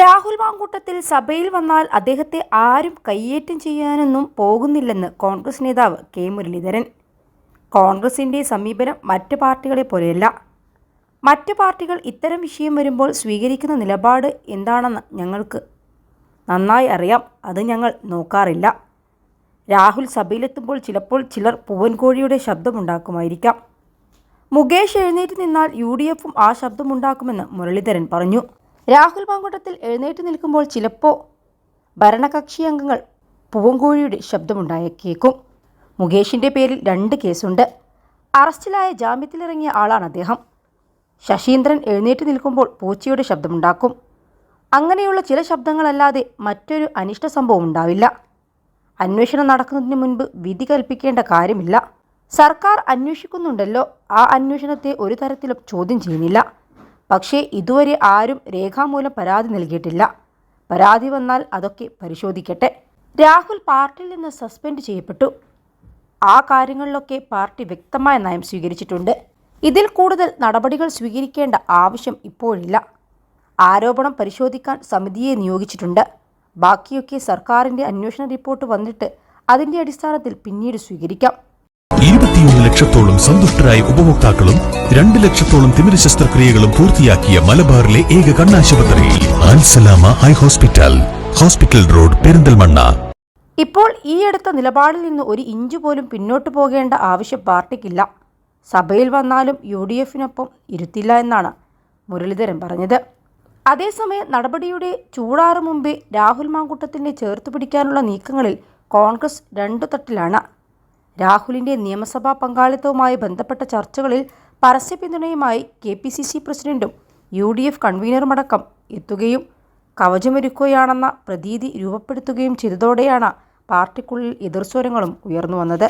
രാഹുൽ മാങ്കൂട്ടത്തിൽ സഭയിൽ വന്നാൽ അദ്ദേഹത്തെ ആരും കയ്യേറ്റം ചെയ്യാനൊന്നും പോകുന്നില്ലെന്ന് കോൺഗ്രസ് നേതാവ് കെ മുരളീധരൻ. കോൺഗ്രസിന്റെ സമീപനം മറ്റ് പാർട്ടികളെ പോലെയല്ല. മറ്റ് പാർട്ടികൾ ഇത്തരം വിഷയം വരുമ്പോൾ സ്വീകരിക്കുന്ന നിലപാട് എന്താണെന്ന് ഞങ്ങൾക്ക് നന്നായി അറിയാം. അത് ഞങ്ങൾ നോക്കാറില്ല. രാഹുൽ സഭയിലെത്തുമ്പോൾ ചിലപ്പോൾ ചിലർ പൂവൻകോഴിയുടെ ശബ്ദമുണ്ടാക്കുമായിരിക്കാം. മുകേഷ് എഴുന്നേറ്റ് നിന്നാൽ യു ഡി എഫും ആ ശബ്ദമുണ്ടാക്കുമെന്ന് മുരളീധരൻ പറഞ്ഞു. രാഹുൽ മാങ്കൂട്ടത്തിൽ എഴുന്നേറ്റ് നിൽക്കുമ്പോൾ ചിലപ്പോൾ ഭരണകക്ഷി അംഗങ്ങൾ പൂവങ്കോഴിയുടെ ശബ്ദമുണ്ടായേക്കും മുകേഷിന്റെ പേരിൽ രണ്ട് കേസുണ്ട്. അറസ്റ്റിലായ ജാമ്യത്തിലിറങ്ങിയ ആളാണ് അദ്ദേഹം. ശശീന്ദ്രൻ എഴുന്നേറ്റ് നിൽക്കുമ്പോൾ പൂച്ചയുടെ ശബ്ദമുണ്ടാക്കും. അങ്ങനെയുള്ള ചില ശബ്ദങ്ങളല്ലാതെ മറ്റൊരു അനിഷ്ട സംഭവം ഉണ്ടാവില്ല. അന്വേഷണം നടക്കുന്നതിന് മുൻപ് വിധി കൽപ്പിക്കേണ്ട കാര്യമില്ല. സർക്കാർ അന്വേഷിക്കുന്നുണ്ടല്ലോ. ആ അന്വേഷണത്തെ ഒരു തരത്തിലും ചോദ്യം ചെയ്യുന്നില്ല. പക്ഷേ ഇതുവരെ ആരും രേഖാമൂലം പരാതി നൽകിയിട്ടില്ല. പരാതി വന്നാൽ അതൊക്കെ പരിശോധിക്കട്ടെ. രാഹുൽ പാർട്ടിയിൽ നിന്ന് സസ്പെൻഡ് ചെയ്യപ്പെട്ടു. ആ കാര്യങ്ങളിലൊക്കെ പാർട്ടി വ്യക്തമായ നയം സ്വീകരിച്ചിട്ടുണ്ട്. ഇതിൽ കൂടുതൽ നടപടികൾ സ്വീകരിക്കേണ്ട ആവശ്യം ഇപ്പോഴില്ല. ആരോപണം പരിശോധിക്കാൻ സമിതിയെ നിയോഗിച്ചിട്ടുണ്ട്. ബാക്കിയൊക്കെ സർക്കാരിന്റെ അന്വേഷണ റിപ്പോർട്ട് വന്നിട്ട് അതിന്റെ അടിസ്ഥാനത്തിൽ പിന്നീട് സ്വീകരിക്കാം. ഇരുപത്തിയൊന്ന് ലക്ഷത്തോളം സന്തുഷ്ടരായ ഉപഭോക്താക്കളും രണ്ട് ലക്ഷത്തോളം തിമിര ശസ്ത്രക്രിയകളും പൂർത്തിയാക്കിയ മലബാറിലെ ഏക കണ്ണാശുപത്രി Al Salama high hospital hospital road Perinthalmanna. ഇപ്പോൾ ഈ അടുത്ത നിലപാടിൽ നിന്ന് ഒരു ഇഞ്ച് പോലും പിന്നോട്ട് പോകേണ്ട ആവശ്യം പാർട്ടിക്കില്ല. സഭയിൽ വന്നാലും യു ഡി എഫിനൊപ്പം ഇരുത്തില്ല എന്നാണ് മുരളീധരൻ പറഞ്ഞത്. അതേസമയം നടപടിയുടെ ചൂടാറു മുമ്പേ രാഹുൽ മാങ്കൂട്ടത്തിനെ ചേർത്ത് പിടിക്കാനുള്ള നീക്കങ്ങളിൽ കോൺഗ്രസ് രണ്ടു തട്ടിലാണ്. രാഹുലിന്റെ നിയമസഭാ പങ്കാളിത്തവുമായി ബന്ധപ്പെട്ട ചർച്ചകളിൽ പരസ്യ പിന്തുണയുമായി കെ പി സി സി പ്രസിഡന്റും യു ഡി എഫ് കൺവീനറുമടക്കം എത്തുകയും കവചമൊരുക്കുകയാണെന്ന പ്രതീതി രൂപപ്പെടുത്തുകയും ചെയ്തതോടെയാണ് പാർട്ടിക്കുള്ളിൽ എതിർസ്വരങ്ങളും ഉയർന്നു വന്നത്.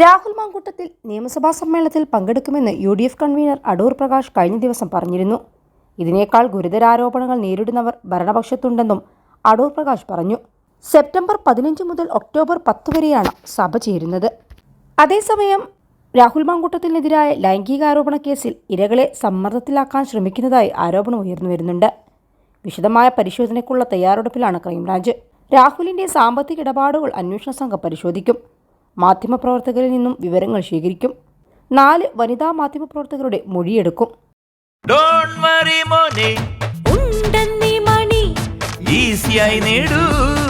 രാഹുൽ മാങ്കൂട്ടത്തിൽ നിയമസഭാ സമ്മേളനത്തിൽ പങ്കെടുക്കുമെന്ന് U D F convener Adoor Prakash കഴിഞ്ഞ ദിവസം പറഞ്ഞിരുന്നു. ഇതിനേക്കാൾ ഗുരുതരാരോപണങ്ങൾ നേരിടുന്നവർ ഭരണപക്ഷത്തുണ്ടെന്നും അടൂർ പ്രകാശ് പറഞ്ഞു. സെപ്റ്റംബർ പതിനഞ്ച് മുതൽ ഒക്ടോബർ പത്ത് വരെയാണ് സഭ ചേരുന്നത്. അതേസമയം രാഹുൽ മാങ്കൂട്ടത്തിനെതിരായ ലൈംഗികാരോപണ കേസിൽ ഇരകളെ സമ്മർദ്ദത്തിലാക്കാൻ ശ്രമിക്കുന്നതായി ആരോപണം ഉയർന്നു വരുന്നുണ്ട്. വിശദമായ പരിശോധനയ്ക്കുള്ള തയ്യാറെടുപ്പിലാണ് ക്രൈംബ്രാഞ്ച്. രാഹുലിന്റെ സാമ്പത്തിക ഇടപാടുകൾ അന്വേഷണ സംഘം പരിശോധിക്കും. മാധ്യമപ്രവർത്തകരിൽ നിന്നും വിവരങ്ങൾ ശേഖരിക്കും. നാല് വനിതാ മാധ്യമപ്രവർത്തകരുടെ മൊഴിയെടുക്കും. ഡോണ്ട് വറി മോനെ. ഉണ്ടെന്നീ മണി. ഈസിയായി നേടൂ.